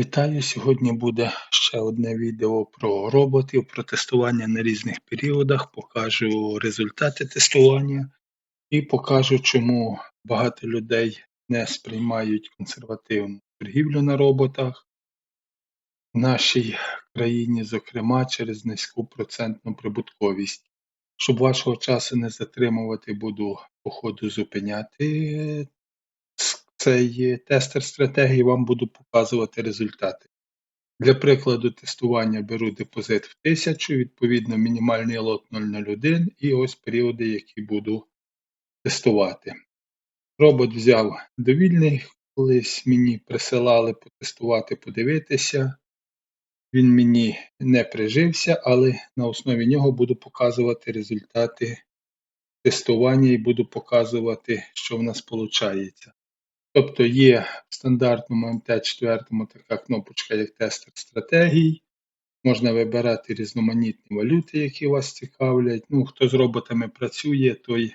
Вітаю! Сьогодні буде ще одне відео про роботів, про тестування на різних періодах. Покажу результати тестування і покажу, чому багато людей не сприймають консервативну торгівлю на роботах в нашій країні, зокрема через низьку процентну прибутковість. Щоб вашого часу не затримувати, буду по ходу зупиняти цей тестер стратегії, вам буду показувати результати. Для прикладу тестування беру депозит в 1000, відповідно мінімальний лот 001 і ось періоди, які буду тестувати. Робот взяв довільний, колись мені присилали потестувати, подивитися. Він мені не прижився, але на основі нього буду показувати результати тестування і буду показувати, що в нас виходить. Тобто є в стандартному МТ4 така кнопочка, як тестер стратегій. Можна вибирати різноманітні валюти, які вас цікавлять. Ну, Хто з роботами працює, той,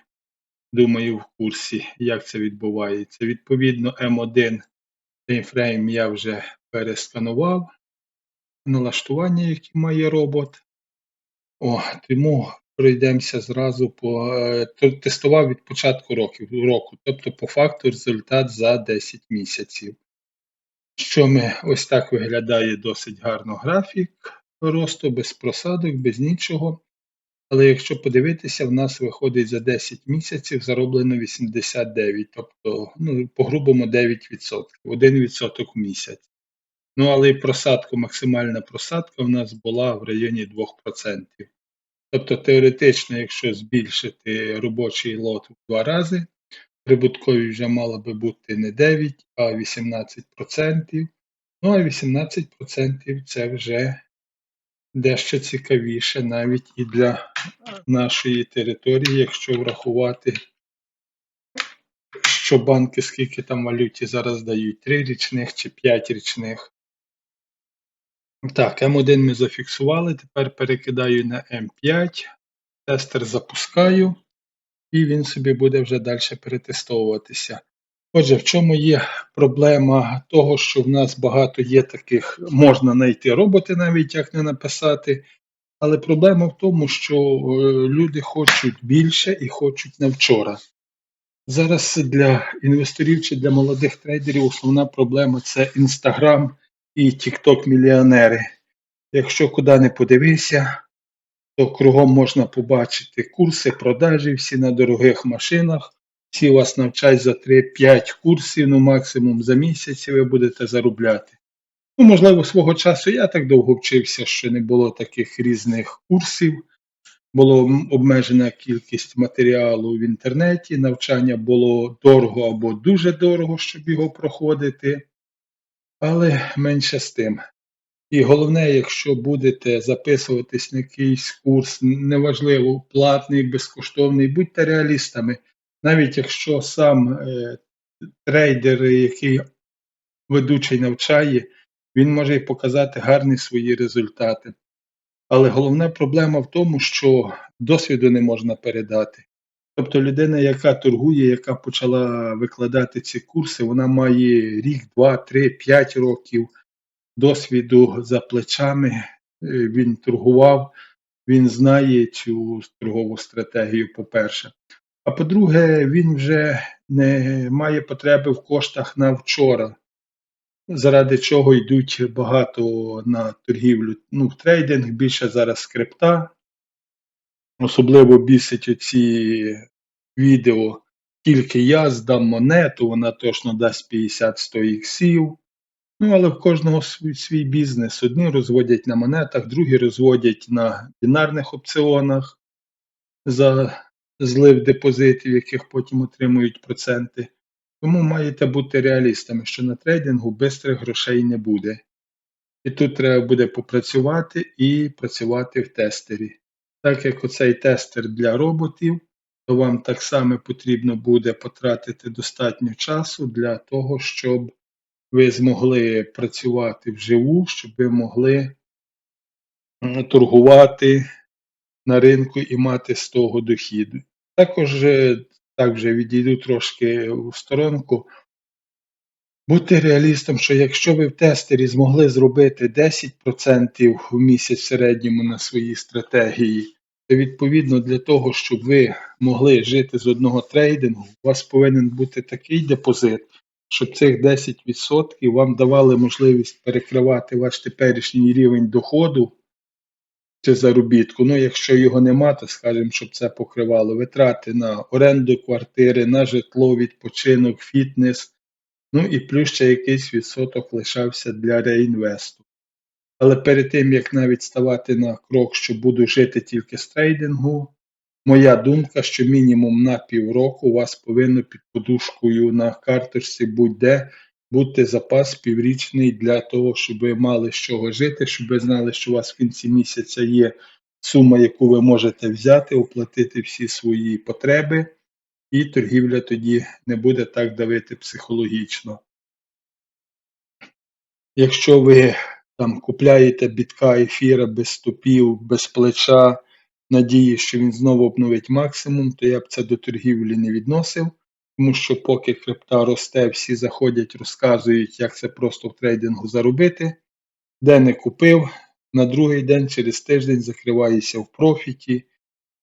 думаю, в курсі, як це відбувається. Відповідно, М1 таймфрейм я вже пересканував налаштування, які має робот. О, Тому пройдемося зразу по е, тестував від початку року, року, тобто по факту результат за 10 місяців. Що ми ось так виглядає досить гарно графік росту, без просадок, без нічого. Але якщо подивитися, в нас виходить за 10 місяців зароблено 89, тобто ну, по-грубому 9%, 1% в місяць. Ну, але і просадка, максимальна просадка в нас була в районі 2%. Тобто теоретично, якщо збільшити робочий лот в два рази, прибуткові вже мало би бути не 9, а 18%. Ну а 18% це вже дещо цікавіше навіть і для нашої території, якщо врахувати, що банки скільки там валюті зараз дають 3 річних чи 5 річних. Так, М1 ми зафіксували, тепер перекидаю на М5, тестер запускаю, і він собі буде вже далі перетестовуватися. Отже, в чому є проблема того, що в нас багато є таких, можна знайти роботи, навіть як не написати, але проблема в тому, що е, люди хочуть більше і хочуть на вчора. Зараз для інвесторів чи для молодих трейдерів основна проблема це Інстаграм і Тікток мільйонери. Якщо куди не подивися, то кругом можна побачити курси, продажі, всі на дорогих машинах. Всі вас навчають за 3-5 курсів, ну максимум за місяць, і ви будете заробляти. Ну, можливо, свого часу я так довго вчився, що не було таких різних курсів. Була обмежена кількість матеріалу в інтернеті, навчання було дорого або дуже дорого, щоб його проходити, але менше з тим. І головне, якщо будете записуватись на якийсь курс, неважливо, платний, безкоштовний, будьте реалістами. Навіть якщо сам е, трейдер, який ведучий навчає, він може і показати гарні свої результати. Але головна проблема в тому, що досвіду не можна передати. Тобто людина, яка торгує, яка почала викладати ці курси, вона має рік, два, три, п'ять років досвіду за плечами, е, він торгував, він знає цю торгову стратегію, по-перше. А по-друге, він вже не має потреби в коштах на вчора, заради чого йдуть багато на торгівлю. Ну, в трейдинг більше зараз скрипта. Особливо бісить оці відео. Тільки я здам монету, вона точно дасть 50-100 іксів. Ну, але в кожного свій, свій бізнес. Одні розводять на монетах, другі розводять на бінарних опціонах за злив депозитів, яких потім отримують проценти. Тому маєте бути реалістами, що на трейдингу бистрих грошей не буде. І тут треба буде попрацювати і працювати в тестері. Так як оцей тестер для роботів, то вам так само потрібно буде потратити достатньо часу для того, щоб ви змогли працювати вживу, щоб ви могли торгувати на ринку і мати з того дохід. Також, е, так вже відійду трошки в сторонку. Бути реалістом, що якщо ви в тестері змогли зробити 10% в місяць в середньому на своїй стратегії, то відповідно для того, щоб ви могли жити з одного трейдингу, у вас повинен бути такий депозит, щоб цих 10% вам давали можливість перекривати ваш теперішній рівень доходу чи заробітку. Ну, якщо його нема, то скажімо, щоб це покривало витрати на оренду квартири, на житло, відпочинок, фітнес, ну і плюс ще якийсь відсоток лишався для реінвесту. Але перед тим, як навіть ставати на крок, що буду жити тільки з трейдингу, моя думка, що мінімум на півроку у вас повинно під подушкою на карточці будь-де бути запас піврічний для того, щоб ви мали з чого жити, щоб ви знали, що у вас в кінці місяця є сума, яку ви можете взяти, оплатити всі свої потреби, і торгівля тоді не буде так давити психологічно. Якщо ви там купляєте бітка ефіра без стопів, без плеча, надії, що він знову обновить максимум, то я б це до торгівлі не відносив, тому що поки крипта росте, всі заходять, розказують, як це просто в трейдингу заробити. Де не купив, на другий день через тиждень закриваєшся в профіті,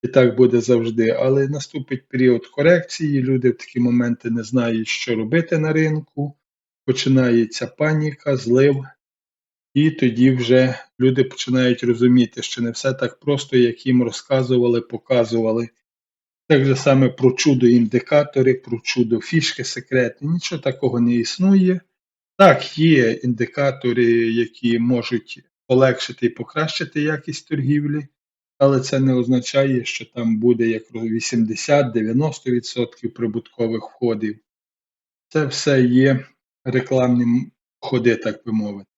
і так буде завжди. Але наступить період корекції, люди в такі моменти не знають, що робити на ринку, починається паніка, злив. І тоді вже люди починають розуміти, що не все так просто, як їм розказували, показували. Так же саме про чудо-індикатори, про чудо фішки секретні, нічого такого не існує. Так, є індикатори, які можуть полегшити і покращити якість торгівлі, але це не означає, що там буде як 80-90% прибуткових входів. Це все є рекламні ходи, так би мовити.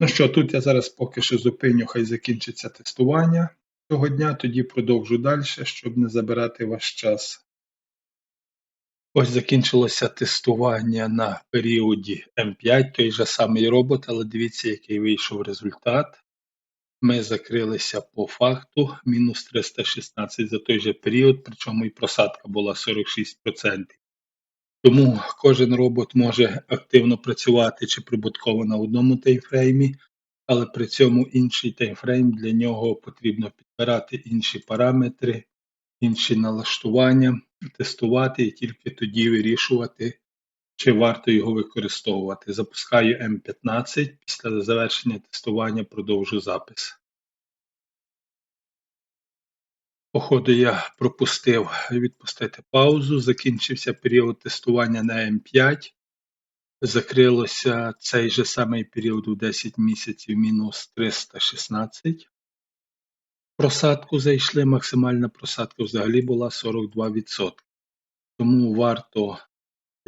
Ну що, тут я зараз поки що зупиню, хай закінчиться тестування цього дня, тоді продовжу далі, щоб не забирати ваш час. Ось закінчилося тестування на періоді М5, той же самий робот, але дивіться, який вийшов результат. Ми закрилися по факту мінус 316 за той же період, причому і просадка була 46%. Тому кожен робот може активно працювати чи прибутково на одному таймфреймі, але при цьому інший таймфрейм для нього потрібно підбирати інші параметри, інші налаштування, тестувати і тільки тоді вирішувати, чи варто його використовувати. Запускаю М15, після завершення тестування продовжу запис. Походу я пропустив відпустити паузу, закінчився період тестування на М5. Закрилося цей же самий період у 10 місяців мінус 316. Просадку зайшли, максимальна просадка взагалі була 42%. Тому варто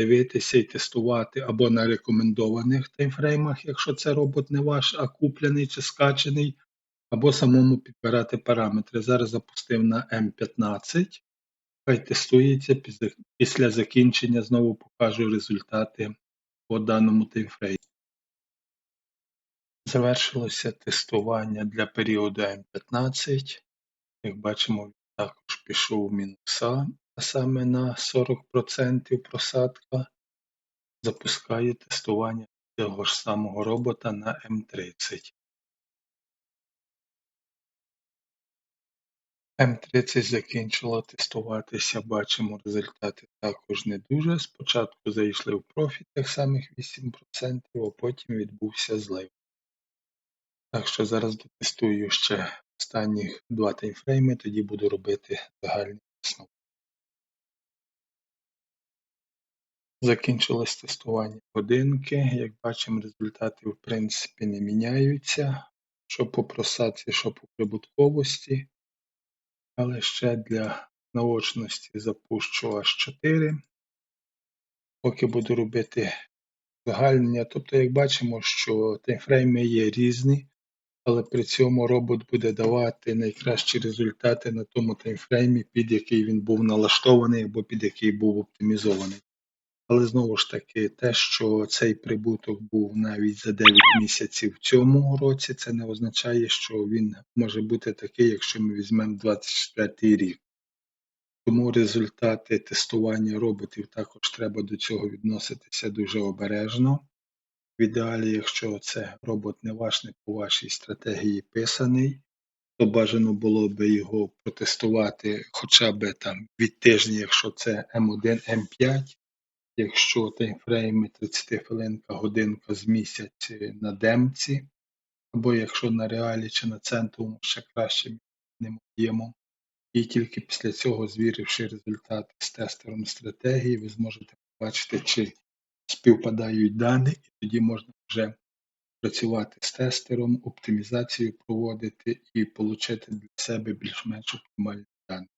дивитися і тестувати або на рекомендованих таймфреймах, якщо це робот не ваш, а куплений чи скачений, або самому підбирати параметри. Зараз запустив на М15. Хай тестується, після закінчення знову покажу результати по даному таймфрейму. Завершилося тестування для періоду М15. Як бачимо, він також пішов в мінуса, саме на 40% просадка. Запускаю тестування цього ж самого робота на М30. М30 закінчило тестуватися, бачимо, результати також не дуже. Спочатку зайшли в профіт тих самих 8%, а потім відбувся злив. Так що зараз дотестую ще останні два таймфрейми, тоді буду робити загальний висновок. Закінчилось тестування годинки. Як бачимо, результати в принципі не міняються, що по просадці, що по прибутковості. Але ще для наочності запущу аж 4. Поки буду робити загальнення. Тобто, як бачимо, що таймфрейми є різні, але при цьому робот буде давати найкращі результати на тому таймфреймі, під який він був налаштований або під який був оптимізований. Але знову ж таки, те, що цей прибуток був навіть за 9 місяців в цьому році, це не означає, що він може бути такий, якщо ми візьмемо 24 рік. Тому результати тестування роботів також треба до цього відноситися дуже обережно. В ідеалі, якщо це робот не ваш, не по вашій стратегії писаний, то бажано було би його протестувати хоча б там від тижня, якщо це М1, М5, якщо таймфрейми 30 хвилинка, годинка з місяць на демці, або якщо на реалі чи на центровому ще краще об'ємом. І тільки після цього, звіривши результати з тестером стратегії, ви зможете побачити, чи співпадають дані, і тоді можна вже працювати з тестером, оптимізацію проводити і отримати для себе більш-менш оптимальні дані.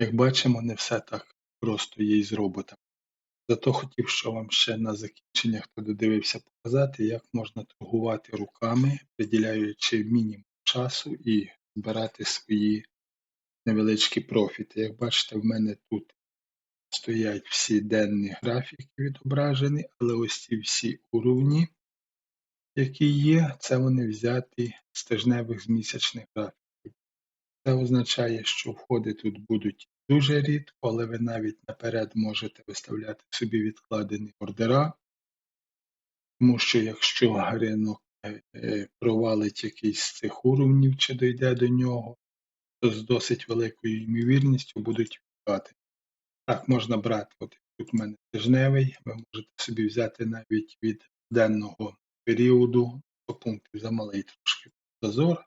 Як бачимо, не все так просто і з роботами. Зато хотів, що вам ще на закінчення, хто додивився, показати, як можна торгувати руками, приділяючи мінімум часу і збирати свої невеличкі профіти. Як бачите, в мене тут стоять всі денні графіки відображені, але ось ці всі уровні, які є, це вони взяті з тижневих з місячних графіків. Це означає, що входи тут будуть дуже рідко, але ви навіть наперед можете виставляти собі відкладені ордера, тому що якщо ринок е, провалить якийсь з цих уровнів чи дійде до нього, то з досить великою ймовірністю будуть відкати. Так, можна брати, от тут у мене тижневий, ви можете собі взяти навіть від денного періоду, по пунктів замалий трошки зазор.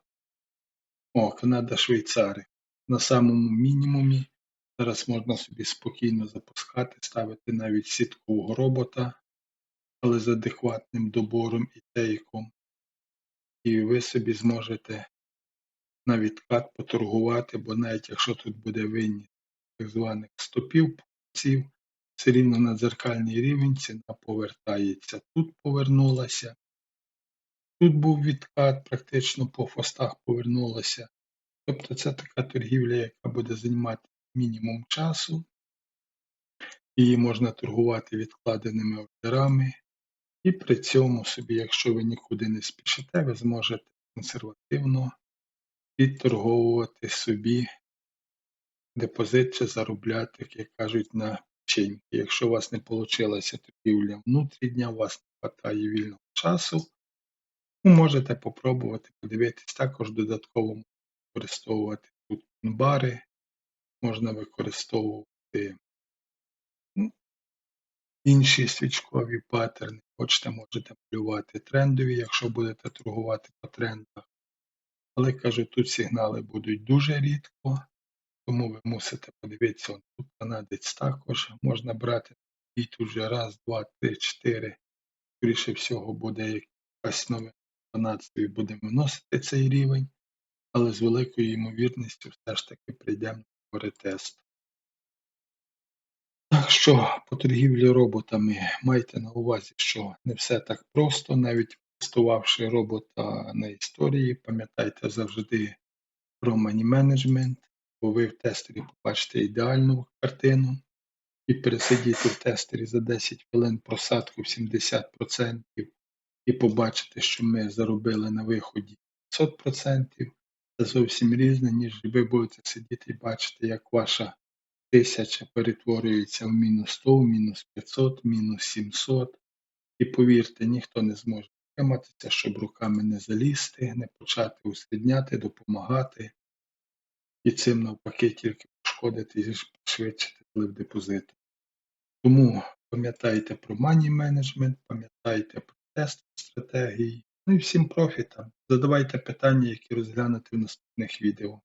О, Канада, Швейцари. На самому мінімумі. Зараз можна собі спокійно запускати, ставити навіть сіткового робота, але з адекватним добором і тейком. І ви собі зможете на відкат поторгувати, бо навіть якщо тут буде винні так званих стопів покупців, все рівно на дзеркальний рівень ціна повертається. Тут повернулася, тут був відкат, практично по фостах повернулася. Тобто це така торгівля, яка буде займати мінімум часу. Її можна торгувати відкладеними ордерами. І при цьому собі, якщо ви нікуди не спішите, ви зможете консервативно підторговувати собі депозит чи заробляти, як кажуть, на печеньки. Якщо у вас не вийшла торгівля внутрі дня, у вас не вистачає вільного часу, ви можете попробувати подивитись, також додатково використовувати тут бари, можна використовувати ну, інші свічкові паттерни. Хочете, можете малювати трендові, якщо будете торгувати по трендах. Але кажу, тут сигнали будуть дуже рідко, тому ви мусите подивитися, тут канадець також можна брати і тут вже раз, два, три, чотири. Скоріше всього буде якась новина 12 і будемо виносити цей рівень, але з великою ймовірністю все ж таки прийдемо на ретест. Так що по торгівлі роботами майте на увазі, що не все так просто, навіть тестувавши робота на історії, пам'ятайте завжди про management, бо ви в тестері побачите ідеальну картину і пересидіти в тестері за 10 хвилин просадку в 70% і побачите, що ми заробили на виході 500%, це зовсім різне, ніж ви будете сидіти і бачити, як ваша тисяча перетворюється в мінус 100, в мінус 500, мінус 700. І повірте, ніхто не зможе втриматися, щоб руками не залізти, не почати усрідняти, допомагати. І цим навпаки тільки пошкодити і пришвидшити вплив депозиту. Тому пам'ятайте про money management, пам'ятайте про тест стратегії. Ну і всім профітам. Задавайте питання, які розглянути в наступних відео.